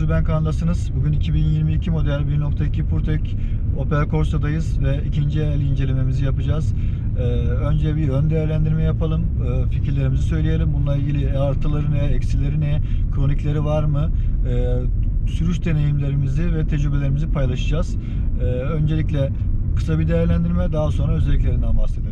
Ben kanalındasınız. Bugün 2022 model 1.2 Purtek Opel Corsa'dayız ve ikinci el incelememizi yapacağız. Ee, önce bir ön değerlendirme yapalım, ee, fikirlerimizi söyleyelim. Bununla ilgili artıları ne, eksileri ne, kronikleri var mı? Ee, sürüş deneyimlerimizi ve tecrübelerimizi paylaşacağız. Ee, öncelikle kısa bir değerlendirme, daha sonra özelliklerinden bahsedelim.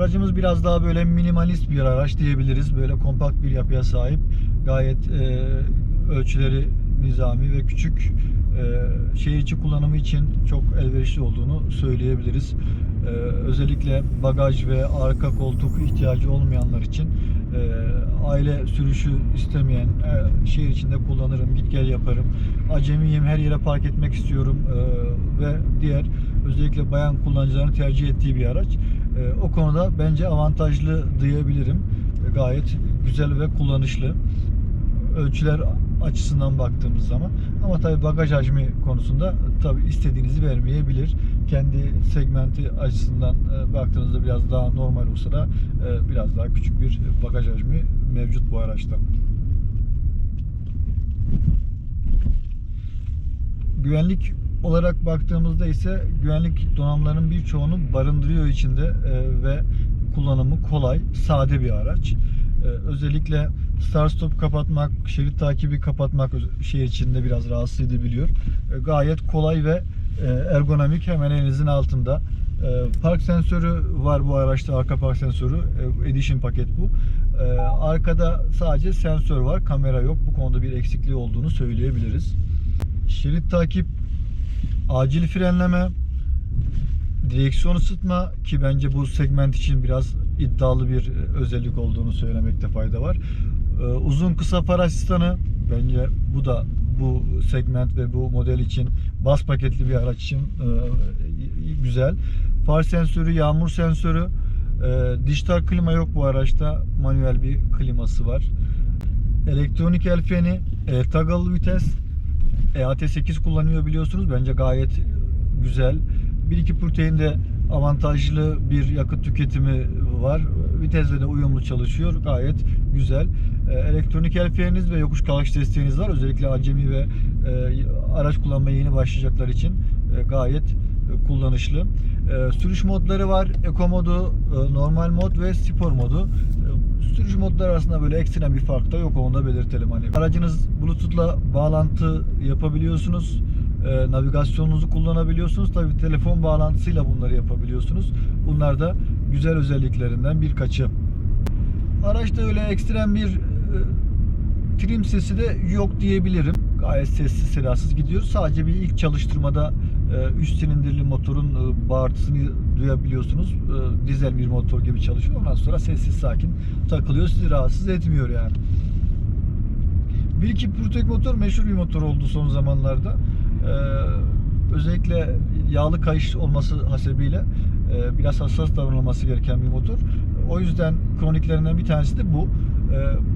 Aracımız biraz daha böyle minimalist bir araç diyebiliriz. Böyle kompakt bir yapıya sahip. Gayet e, ölçüleri nizami ve küçük. E, şehir içi kullanımı için çok elverişli olduğunu söyleyebiliriz. E, özellikle bagaj ve arka koltuk ihtiyacı olmayanlar için e, aile sürüşü istemeyen, e, şehir içinde kullanırım, git gel yaparım. Acemiyim, her yere park etmek istiyorum e, ve diğer özellikle bayan kullanıcıların tercih ettiği bir araç. E, o konuda bence avantajlı diyebilirim. E, gayet güzel ve kullanışlı. Ölçüler açısından baktığımız zaman. Ama tabi bagaj hacmi konusunda tabi istediğinizi vermeyebilir. Kendi segmenti açısından e, baktığınızda biraz daha normal olsa da e, biraz daha küçük bir bagaj hacmi mevcut bu araçta. Güvenlik olarak baktığımızda ise güvenlik donanımlarının birçoğunu barındırıyor içinde e, ve kullanımı kolay, sade bir araç. E, özellikle start stop kapatmak, şerit takibi kapatmak şehir içinde biraz rahatsız edebiliyor. E, gayet kolay ve ergonomik hemen elinizin altında. Park sensörü var bu araçta, arka park sensörü. Edition paket bu. Arkada sadece sensör var, kamera yok. Bu konuda bir eksikliği olduğunu söyleyebiliriz. Şerit takip acil frenleme, direksiyon ısıtma ki bence bu segment için biraz iddialı bir e, özellik olduğunu söylemekte fayda var. Ee, Uzun kısa far asistanı bence bu da bu segment ve bu model için bas paketli bir araç için e, güzel. Far sensörü, yağmur sensörü, e, dijital klima yok bu araçta. Manuel bir kliması var. Elektronik el freni, e, vites, E EAT8 kullanıyor biliyorsunuz. Bence gayet güzel. 1.2 protein de avantajlı bir yakıt tüketimi var. Vitesle de uyumlu çalışıyor. Gayet güzel. E, Elektronik el freniniz ve yokuş kalkış desteğiniz var. Özellikle acemi ve e, araç kullanmaya yeni başlayacaklar için e, gayet kullanışlı. Sürüş modları var. Eco modu, normal mod ve spor modu. Sürüş modları arasında böyle ekstrem bir fark da yok onu da belirtelim hani. Aracınız Bluetooth'la bağlantı yapabiliyorsunuz. E, navigasyonunuzu kullanabiliyorsunuz. Tabii telefon bağlantısıyla bunları yapabiliyorsunuz. Bunlar da güzel özelliklerinden birkaçı. Araçta öyle ekstrem bir e, trim sesi de yok diyebilirim. Gayet sessiz sedasız gidiyoruz. Sadece bir ilk çalıştırmada e, üst silindirli motorun e, bağırtısını duyabiliyorsunuz. E, Dizel bir motor gibi çalışıyor. Ondan sonra sessiz sakin takılıyor. Sizi rahatsız etmiyor yani. 1.2 Protek motor meşhur bir motor oldu son zamanlarda. Özellikle yağlı kayış olması hasebiyle biraz hassas davranılması gereken bir motor. O yüzden kroniklerinden bir tanesi de bu.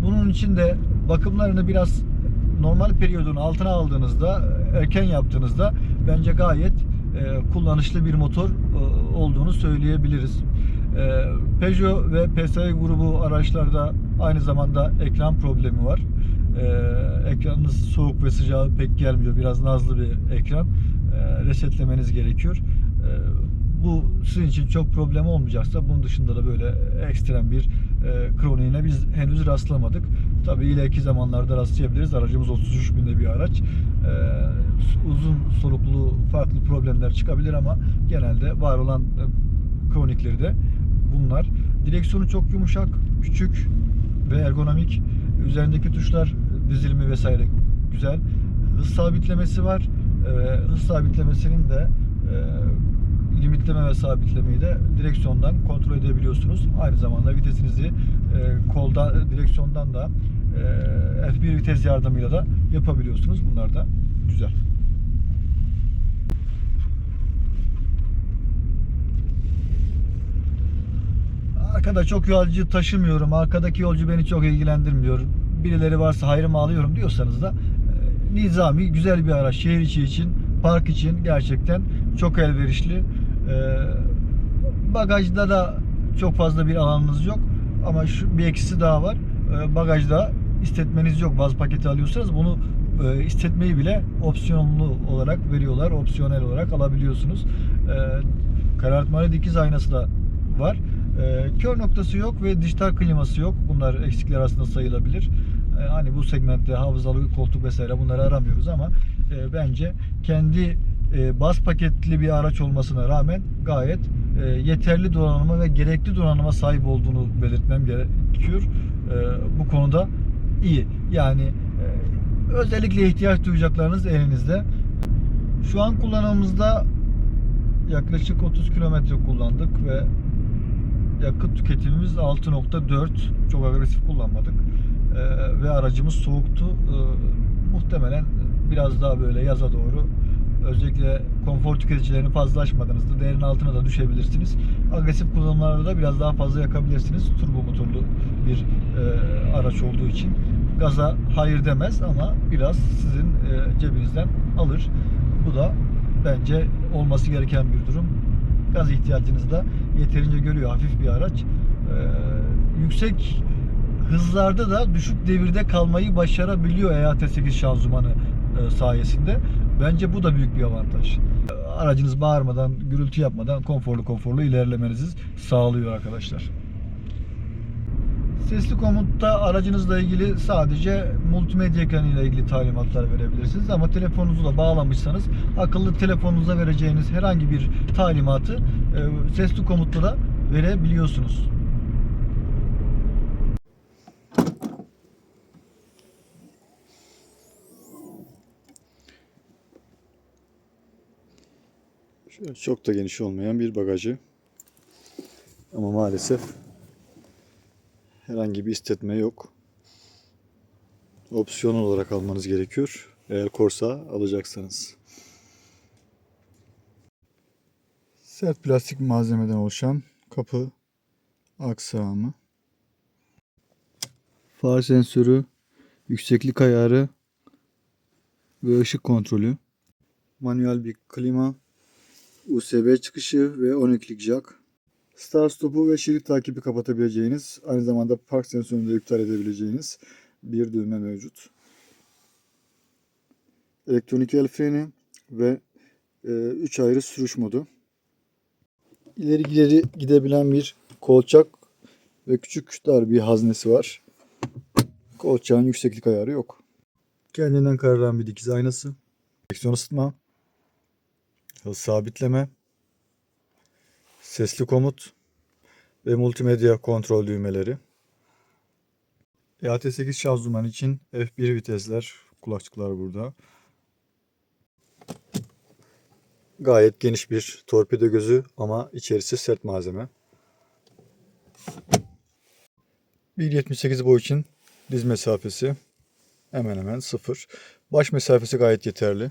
Bunun için de bakımlarını biraz normal periyodun altına aldığınızda, erken yaptığınızda bence gayet e, kullanışlı bir motor e, olduğunu söyleyebiliriz. E, Peugeot ve PSA grubu araçlarda aynı zamanda ekran problemi var. Ee, ekranınız soğuk ve sıcağı pek gelmiyor. Biraz nazlı bir ekran. Ee, resetlemeniz gerekiyor. Ee, bu sizin için çok problem olmayacaksa bunun dışında da böyle ekstrem bir e, kroniğine biz henüz rastlamadık. Tabii ileriki zamanlarda rastlayabiliriz. Aracımız 33 binde bir araç. Ee, uzun soluklu farklı problemler çıkabilir ama genelde var olan e, kronikleri de bunlar. Direksiyonu çok yumuşak, küçük ve ergonomik. Üzerindeki tuşlar dizilimi vesaire güzel. Hız sabitlemesi var. Ee, hız sabitlemesinin de e, limitleme ve sabitlemeyi de direksiyondan kontrol edebiliyorsunuz. Aynı zamanda vitesinizi e, kolda direksiyondan da e, F1 vites yardımıyla da yapabiliyorsunuz. Bunlar da güzel. Arkada çok yolcu taşımıyorum. Arkadaki yolcu beni çok ilgilendirmiyor. Birileri varsa hayrımı alıyorum diyorsanız da e, nizami güzel bir araç. Şehir içi için, park için gerçekten çok elverişli. E, bagajda da çok fazla bir alanınız yok. Ama şu bir eksisi daha var. E, bagajda istetmeniz yok. Vaz paketi alıyorsanız bunu e, istetmeyi bile opsiyonlu olarak veriyorlar. Opsiyonel olarak alabiliyorsunuz. E, karartmalı dikiz aynası da var. E, kör noktası yok ve dijital kliması yok. Bunlar eksikler arasında sayılabilir. E, hani bu segmentte hafızalı koltuk vesaire bunları aramıyoruz ama e, bence kendi e, baz paketli bir araç olmasına rağmen gayet e, yeterli donanıma ve gerekli donanıma sahip olduğunu belirtmem gerekiyor. E, bu konuda iyi. Yani özellikle ihtiyaç duyacaklarınız elinizde. Şu an kullanımımızda yaklaşık 30 kilometre kullandık ve yakıt tüketimimiz 6.4 çok agresif kullanmadık ve aracımız soğuktu muhtemelen biraz daha böyle yaza doğru özellikle konfor tüketicilerini fazla aşmadığınızda değerin altına da düşebilirsiniz. Agresif kullanımlarda da biraz daha fazla yakabilirsiniz turbo motorlu bir e, araç olduğu için. Gaza hayır demez ama biraz sizin e, cebinizden alır. Bu da bence olması gereken bir durum. Gaz ihtiyacınızı da yeterince görüyor. Hafif bir araç. Ee, yüksek hızlarda da düşük devirde kalmayı başarabiliyor EAT8 şanzımanı sayesinde. Bence bu da büyük bir avantaj. Aracınız bağırmadan, gürültü yapmadan konforlu konforlu ilerlemenizi sağlıyor arkadaşlar. Sesli komutta aracınızla ilgili sadece multimedya ekranı ile ilgili talimatlar verebilirsiniz ama telefonunuzu bağlamışsanız akıllı telefonunuza vereceğiniz herhangi bir talimatı e, sesli komutla da verebiliyorsunuz. Çok da geniş olmayan bir bagajı. Ama maalesef herhangi bir istetme yok. Opsiyon olarak almanız gerekiyor. Eğer Corsa alacaksanız. Sert plastik malzemeden oluşan kapı aksamı. Far sensörü, yükseklik ayarı ve ışık kontrolü. Manuel bir klima, USB çıkışı ve 12'lik jack. Start stopu ve şerit takibi kapatabileceğiniz, aynı zamanda park sensörünü de iptal edebileceğiniz bir düğme mevcut. Elektronik el freni ve 3 ayrı sürüş modu. İleri geri gidebilen bir kolçak ve küçük dar bir haznesi var. Kolçağın yükseklik ayarı yok. Kendinden kararan bir dikiz aynası. Direksiyon ısıtma. Hız sabitleme. Sesli komut ve multimedya kontrol düğmeleri. EAT8 şanzıman için F1 vitesler, kulakçıklar burada. Gayet geniş bir torpido gözü ama içerisi sert malzeme. 1.78 boy için diz mesafesi hemen hemen sıfır. Baş mesafesi gayet yeterli.